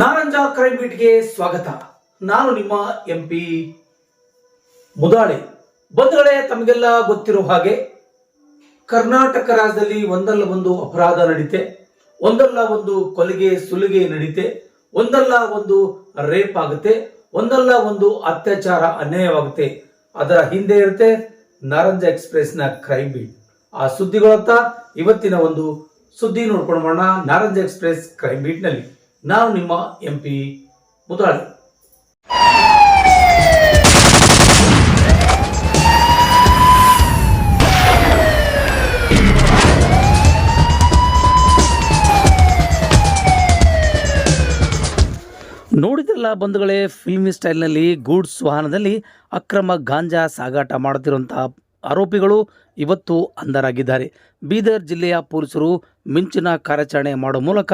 Naranja crime ಬೀಟ್ಗೆ ಸ್ವಾಗತ. ನಾನು ನಿಮ್ಮ ಎಂ ಪಿ ಮುದಾಳೆ. ಬಂಧುಗಳೇ, ತಮಗೆಲ್ಲ ಗೊತ್ತಿರೋ ಹಾಗೆ ಕರ್ನಾಟಕ ರಾಜ್ಯದಲ್ಲಿ ಒಂದಲ್ಲ ಒಂದು ಅಪರಾಧ ನಡೀತೆ, ಒಂದಲ್ಲ ಒಂದು ಕೊಲೆಗೆ ಸುಲಿಗೆ ನಡೀತೆ, ಒಂದಲ್ಲ ಒಂದು ರೇಪ್ ಆಗುತ್ತೆ, ಒಂದಲ್ಲ ಒಂದು ಅತ್ಯಾಚಾರ ಅನ್ಯಾಯವಾಗುತ್ತೆ. ಅದರ ಹಿಂದೆ ಇರುತ್ತೆ ನಾರಂಜ ಎಕ್ಸ್ಪ್ರೆಸ್ನ ಕ್ರೈಮ್ ಬೀಟ್ ಆ ಸುದ್ದಿಗಳತ್ತ ಇವತ್ತಿನ ಒಂದು ಸುದ್ದಿ ನೋಡ್ಕೊಂಡು ಮಾಡೋಣ ನಾರಂಜ ಎಕ್ಸ್ಪ್ರೆಸ್ ಕ್ರೈಮ್ ಬೀಟ್ನಲ್ಲಿ ನಾನು ನಿಮ್ಮ ಎಂ ಪಿ ಮುದಾಳೆ ನೋಡಿದ್ರಲ್ಲ ಬಂಧುಗಳೇ ಫಿಲ್ಮಿ ಸ್ಟೈಲ್ನಲ್ಲಿ ಗೂಡ್ಸ್ ವಾಹನದಲ್ಲಿ ಅಕ್ರಮ ಗಾಂಜಾ ಸಾಗಾಟ ಮಾಡುತ್ತಿರುವಂತಹ ಆರೋಪಿಗಳು ಇವತ್ತು ಅಂಧರಾಗಿದ್ದಾರೆ. ಬೀದರ್ ಜಿಲ್ಲೆಯ ಪೊಲೀಸರು ಮಿಂಚಿನ ಕಾರ್ಯಾಚರಣೆ ಮಾಡುವ ಮೂಲಕ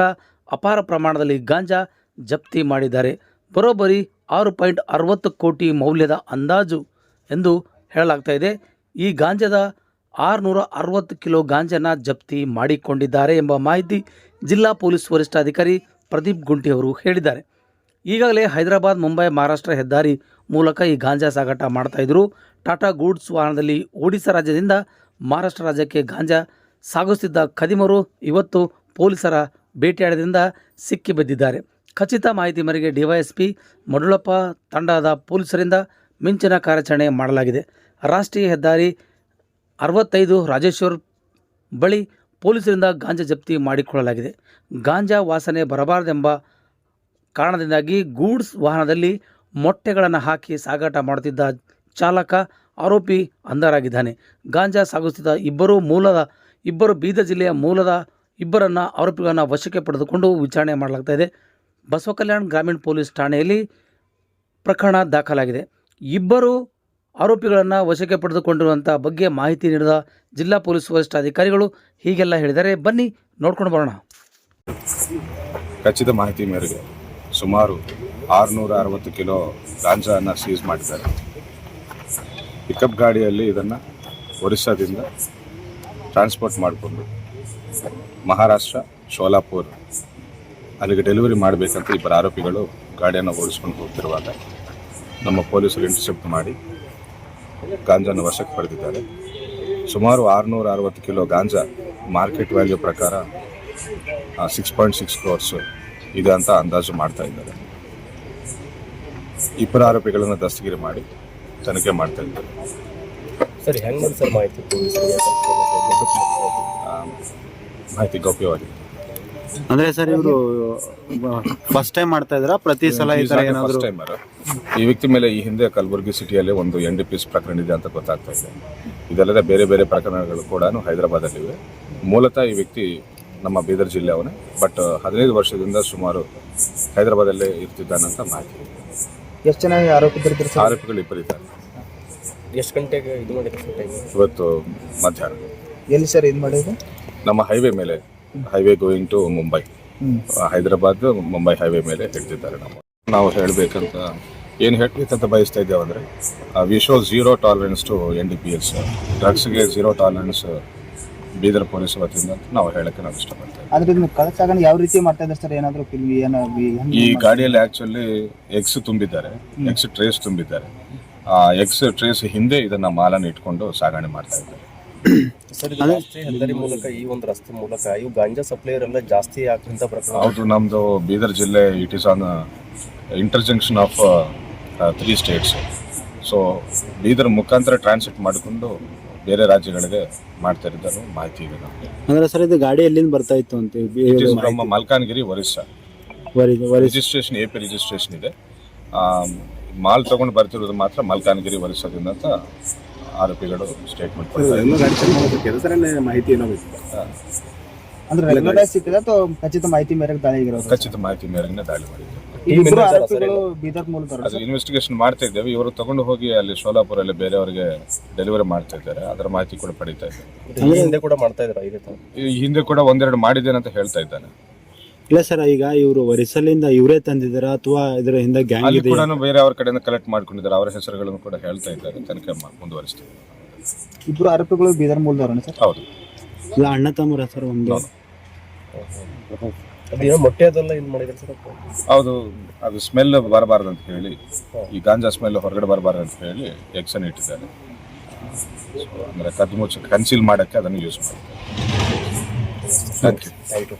ಅಪಾರ ಪ್ರಮಾಣದಲ್ಲಿ ಗಾಂಜಾ ಜಪ್ತಿ ಮಾಡಿದ್ದಾರೆ. ಬರೋಬ್ಬರಿ ಆರು ಪಾಯಿಂಟ್ ಅರವತ್ತು ಕೋಟಿ ಮೌಲ್ಯದ ಅಂದಾಜು ಎಂದು ಹೇಳಲಾಗ್ತಾ ಇದೆ. ಈ ಗಾಂಜಾದ ಆರುನೂರ ಅರವತ್ತು ಕಿಲೋ ಗಾಂಜಾನ ಜಪ್ತಿ ಮಾಡಿಕೊಂಡಿದ್ದಾರೆ ಎಂಬ ಮಾಹಿತಿ ಜಿಲ್ಲಾ ಪೊಲೀಸ್ ವರಿಷ್ಠಾಧಿಕಾರಿ ಪ್ರದೀಪ್ ಗುಂಟಿ ಅವರು ಹೇಳಿದ್ದಾರೆ. ಈಗಾಗಲೇ ಹೈದರಾಬಾದ್, ಮುಂಬೈ, ಮಹಾರಾಷ್ಟ್ರ ಹೆದ್ದಾರಿ ಮೂಲಕ ಈ ಗಾಂಜಾ ಸಾಗಾಟ ಮಾಡ್ತಾಯಿದ್ರು ಟಾಟಾ ಗೂಡ್ಸ್ ವಾಹನದಲ್ಲಿ ಒಡಿಶಾ ರಾಜ್ಯದಿಂದ ಮಹಾರಾಷ್ಟ್ರ ರಾಜ್ಯಕ್ಕೆ ಗಾಂಜಾ ಸಾಗಿಸುತ್ತಿದ್ದ ಖದೀಮರು ಇವತ್ತು ಪೊಲೀಸರ ಬೇಟೆಯಾಡದಿಂದ ಸಿಕ್ಕಿ ಬಿದ್ದಿದ್ದಾರೆ ಖಚಿತ ಮಾಹಿತಿ ಮೇರೆಗೆ ಡಿವೈಎಸ್ಪಿ ಮಡುಳಪ್ಪ ತಂಡದ ಪೊಲೀಸರಿಂದ ಮಿಂಚಿನ ಕಾರ್ಯಾಚರಣೆ ಮಾಡಲಾಗಿದೆ. ರಾಷ್ಟ್ರೀಯ ಹೆದ್ದಾರಿ ಅರವತ್ತೈದು ರಾಜೇಶ್ವರ್ ಬಳಿ ಪೊಲೀಸರಿಂದ ಗಾಂಜಾ ಜಪ್ತಿ ಮಾಡಿಕೊಳ್ಳಲಾಗಿದೆ. ಗಾಂಜಾ ವಾಸನೆ ಬರಬಾರದೆಂಬ ಕಾರಣದಿಂದಾಗಿ ಗೂಡ್ಸ್ ವಾಹನದಲ್ಲಿ ಮೊಟ್ಟೆಗಳನ್ನು ಹಾಕಿ ಸಾಗಾಟ ಮಾಡುತ್ತಿದ್ದ ಚಾಲಕ ಆರೋಪಿ ಅಂಧರಾಗಿದ್ದಾನೆ. ಗಾಂಜಾ ಸಾಗಿಸುತ್ತಿದ್ದ ಇಬ್ಬರು ಮೂಲದ, ಇಬ್ಬರು ಬೀದರ್ ಜಿಲ್ಲೆಯ ಮೂಲದ ಇಬ್ಬರನ್ನು ಆರೋಪಿಗಳನ್ನು ವಶಕ್ಕೆ ಪಡೆದುಕೊಂಡು ವಿಚಾರಣೆ ಮಾಡಲಾಗ್ತಾ ಇದೆ. ಬಸವ ಕಲ್ಯಾಣ್ ಗ್ರಾಮೀಣ ಪೊಲೀಸ್ ಠಾಣೆಯಲ್ಲಿ ಪ್ರಕರಣ ದಾಖಲಾಗಿದೆ. ಇಬ್ಬರು ಆರೋಪಿಗಳನ್ನು ವಶಕ್ಕೆ ಪಡೆದುಕೊಂಡಿರುವಂಥ ಬಗ್ಗೆ ಮಾಹಿತಿ ನೀಡಿದ ಜಿಲ್ಲಾ ಪೊಲೀಸ್ ವರಿಷ್ಠಾಧಿಕಾರಿಗಳು ಹೀಗೆಲ್ಲ ಹೇಳಿದ್ದಾರೆ. ಬನ್ನಿ, ನೋಡ್ಕೊಂಡು ಬರೋಣ. ಖಚಿತ ಮಾಹಿತಿ ಮೇರೆಗೆ ಸುಮಾರು ಆರುನೂರ ಅರವತ್ತು ಕಿಲೋ ಗಾಂಜಾನ ಸೀಸ್ ಮಾಡಿದ್ದಾರೆ. ಪಿಕಪ್ ಗಾಡಿಯಲ್ಲಿ ಇದನ್ನು ಒರಿಸ್ಸಾದಿಂದ ಟ್ರಾನ್ಸ್ಪೋರ್ಟ್ ಮಾಡಿಕೊಂಡು ಮಹಾರಾಷ್ಟ್ರ ಶೋಲಾಪುರ್ ಅಲ್ಲಿಗೆ ಡೆಲಿವರಿ ಮಾಡಬೇಕಂತ ಇಬ್ಬರು ಆರೋಪಿಗಳು ಗಾಡಿಯನ್ನು ಓಡಿಸ್ಕೊಂಡು ಹೋಗ್ತಿರುವಾಗ ನಮ್ಮ ಪೊಲೀಸರು ಇಂಟರ್ಸೆಪ್ಟ್ ಮಾಡಿ ಗಾಂಜಾನ ವಶಕ್ಕೆ ಪಡೆದಿದ್ದಾರೆ. ಸುಮಾರು ಆರುನೂರ ಅರವತ್ತು ಕಿಲೋ ಗಾಂಜಾ ಮಾರ್ಕೆಟ್ ವ್ಯಾಲ್ಯೂ ಪ್ರಕಾರ ಸಿಕ್ಸ್ ಪಾಯಿಂಟ್ ಸಿಕ್ಸ್ ಕ್ರೋರ್ಸ್ ಇದೆ ಅಂತ ಅಂದಾಜು ಮಾಡ್ತಾ ಇದ್ದಾರೆ. ಇಬ್ಬರು ಆರೋಪಿಗಳನ್ನು ದಸ್ತಗಿರಿ ಮಾಡಿ ತನಿಖೆ ಮಾಡ್ತಾ ಇದ್ದಾರೆ. ಸರಿ, ಹೆಂಗೆ ಸರ್ ಮಾಹಿತಿ ಮಾಹಿತಿ ಗೌಪ್ಯವಾಗಿದೆ ಅಂದ್ರೆ ಸರ್ ಇವರು ಫಸ್ಟ್ ಟೈಮ್ ಮಾಡ್ತಾ ಇದ್ರ? ಪ್ರತಿ ಸಲ ಈ ತರ ಏನಾದ್ರು ಫಸ್ಟ್ ಟೈಮರ್ ಈ ವ್ಯಕ್ತಿ ಮೇಲೆ ಈ ಹಿಂದೆ ಕಲಬುರಗಿ ಸಿಟಿಯಲ್ಲಿ ಒಂದು ಎನ್ ಡಿ ಪಿಸ್ ಪ್ರಕರಣ ಇದೆ ಅಂತ ಗೊತ್ತಾಗ್ತಾ ಇದೆ. ಇದಲ್ಲದೆ ಬೇರೆ ಬೇರೆ ಪ್ರಕರಣಗಳು ಕೂಡ ಹೈದರಾಬಾದಲ್ಲಿವೆ. ಮೂಲತಃ ಈ ವ್ಯಕ್ತಿ ನಮ್ಮ ಬೀದರ್ ಜಿಲ್ಲೆಯವನೇ ಬಟ್ ಹದಿನೈದು ವರ್ಷದಿಂದ ಸುಮಾರು ಹೈದರಾಬಾದಲ್ಲೇ ಇರ್ತಿದ್ದಾನಂತ ಮಾಹಿತಿ ಎಷ್ಟು ಜನ ಸರ್? ಆರೋಪಿಗಳು ಇಬ್ಬರಿದ್ದಾರೆ ಎಷ್ಟು ಗಂಟೆಗೆ ಇದು ಮಾಡಿದ್ರು ಇವತ್ತು ಮಧ್ಯಾಹ್ನ. ಎಲ್ಲಿ ಸರ್ ಇದು ಮಾಡಿದ್ರು ನಮ್ಮ ಹೈವೇ ಮೇಲೆ highway going to Mumbai Hyderabad Mumbai highway ಮೇಲೆ ಹೇಳ್ತಿದ್ದಾರೆ ನಾವು ನಾವು ಹೇಳಬೇಕಂತ ಏನು ಹೇಳಬೇಕಂತ ಬಯಸ್ತಾ ಇದ್ದೇವೆ ಅಂದರೆ we show zero tolerance to N D P S ಡ್ರಗ್ಸ್ಗೆ zero tolerance Bidar police ವತಿಯಿಂದ ಅಂತ ನಾವು ಹೇಳಕ್ಕೆ ನಾವು ಇಷ್ಟಪಡ್ತೇವೆ. ಇದನ್ನ ಯಾವ ರೀತಿ ಮಾಡ್ತಾ ಇದ್ದಾರೆ ಸರ್? ಏನಾದರೂ ಈ ಗಾಡಿಯಲ್ಲಿ ಆಕ್ಚುಲಿ ಎಕ್ಸ್ ತುಂಬಿದ್ದಾರೆ. ಎಕ್ಸ್ ಟ್ರೇಸ್ ತುಂಬಿದ್ದಾರೆ. ಆ ಎಕ್ಸ್ ಟ್ರೇಸ್ ಹಿಂದೆ ಇದನ್ನ ಮಾಲನ್ನು ಇಟ್ಕೊಂಡು ಸಾಗಣೆ ಮಾಡ್ತಾ ಇದ್ದಾರೆ. ಸರ್ ಇದು ರಾಷ್ಟ್ರೀಯ ಹೆದ್ದಾರಿ ಮೂಲಕ ಈ ಒಂದು ರಸ್ತೆ ಮೂಲಕ ಇವು ಗಾಂಜಾ ಸಪ್ಲೈಯರ್ ಎಲ್ಲ ಜಾಸ್ತಿ ಆಗ್ತಿಂತ ಪ್ರಕರಣ. ಹೌದು ನಮ್ಮದು ಬೀದರ್ ಜಿಲ್ಲೆ it is on interjunction of three states so Bidar ಮುಖಾಂತರ ಟ್ರಾನ್ಸಿಟ್ ಮಾಡಿಕೊಂಡು ಬೇರೆ ರಾಜ್ಯಗಳಿಗೆ ಮಾಡ್ತಾ ಇದ್ದಾರೆ ಮಾಹಿತಿ ಇದೆ ನಮಗೆ. ಅಂದ್ರೆ ಸರ್ ಇದು ಗಾಡಿ ಎಲ್ಲಿಂದ ಬರ್ತಾ ಇತ್ತು ಅಂತ ಇಟ್ ಈಸ್ ನಮ್ಮ Malkangiri Orissa. Registration A P registration ಇದೆ. ಆ, ಮಾಲ್ ತಗೊಂಡು ಬರ್ತಿರೋದು ಮಾತ್ರ ಮಲ್ಕಾನ್ಗಿರಿ ಒರಿಸ್ಸಾದಿಂದ ಅಂತ ಆರೋಪಿಗಳು ಸ್ಟೇಟ್ಮೆಂಟ್ ಕೊಡ್ತಾರೆ ಮಾಹಿತಿ ಅಂದ್ರೆ ರೆಗ್ಯುಲರ್ ಸಿಕ್ಕಿದೆ ಅಥವಾ ಖಚಿತ ಮಾಹಿತಿ ಮೇರೆಗೆ ದಾಳಿ ಆಗಿರೋದು? ಖಚಿತ ಮಾಹಿತಿ ಮೇರೆಗೆ ದಾಳಿ ಮಾಡಿದ್ದಾರೆ ಇಬ್ಬರು ಆರೋಪಿಗಳು ಬೀದರ್ ಮೂಲದವರು ಅದು ಇನ್ವೆಸ್ಟಿಗೇಷನ್ ಮಾಡ್ತಾ ಇದ್ದೇವೆ. ಇವರು ತಗೊಂಡು ಹೋಗಿ ಅಲ್ಲಿ ಸೋಲಾಪುರಲ್ಲಿ ಬೇರೆಯವರಿಗೆ ಡೆಲಿವರಿ ಮಾಡ್ತಾ ಇದ್ದಾರೆ. ಅದರ ಮಾಹಿತಿ ಕೂಡ ಪಡಿತಾ ಇದ್ದಾರೆ ಹಿಂದೆ ಕೂಡ ಮಾಡ್ತಾ ಇದ್ದಾರೆ ಇದೇ ಈ ಹಿಂದೆ ಕೂಡ ಒಂದೆರಡು ಮಾಡಿದ್ದೇನೆ ಅಂತ ಹೇಳ್ತಾ ಇದ್ದಾನೆ. ಇಲ್ಲ ಸರ್ ಈಗ ಇವರು ಒರಿಸ್ಸಲಿಂದ ಇವರೇ ತಂದಿದ್ದಾರ ಅಥವಾ ಇದರ ಹಿಂದೆ ಗ್ಯಾಂಗ್ ಅಲ್ಲಿ ಇದೆ? ಕೂಡ ಬೇರೆ ಅವ್ರ ಕಡೆಯಿಂದ ಕಲೆಕ್ಟ್ ಮಾಡ್ಕೊಂಡಿದ್ದಾರೆ ಅವರ ಹೆಸರುಗಳನ್ನು ಕೂಡ ಹೇಳ್ತಾ ಇದ್ದಾರೆ. ತನಿಖೆ ಮಾ- ಮುಂದುವರಿಸ್ತೀವಿ ಇಬ್ಬರು ಆರೋಪಿಗಳು ಬೀದರ್ ಮೂಲದವರು ಸರ್? ಹೌದು. ಇಲ್ಲ ಅಣ್ಣ ತಮ್ಮರ ಸರ್ ಒಂದು. ಅದೇನೋ ಮೊಟ್ಟೆ ಅದೆಲ್ಲ ಇದು ಮಾಡಿದ್ರೆ ಸರ್ ಹೌದು ಅದು ಸ್ಮೆಲ್ ಬರಬಾರ್ದು ಅಂತ ಹೇಳಿ ಈ ಗಾಂಜಾ ಸ್ಮೆಲ್ ಹೊರಗಡೆ ಬರಬಾರ್ದು ಅಂತ ಹೇಳಿ ಎಕ್ಸನ್ ಇಟ್ಟಿದ್ದಾರೆ. ಅಂದ್ರೆ ಅಂದರೆ ಕದ್ದು ಮುಚ್ಚ ಕನ್ಸೀಲ್ ಮಾಡೋಕ್ಕೆ ಅದನ್ನು ಯೂಸ್ ಮಾಡ್ತಾರೆ ಥ್ಯಾಂಕ್ ಯು ಥ್ಯಾಂಕ್ ಯು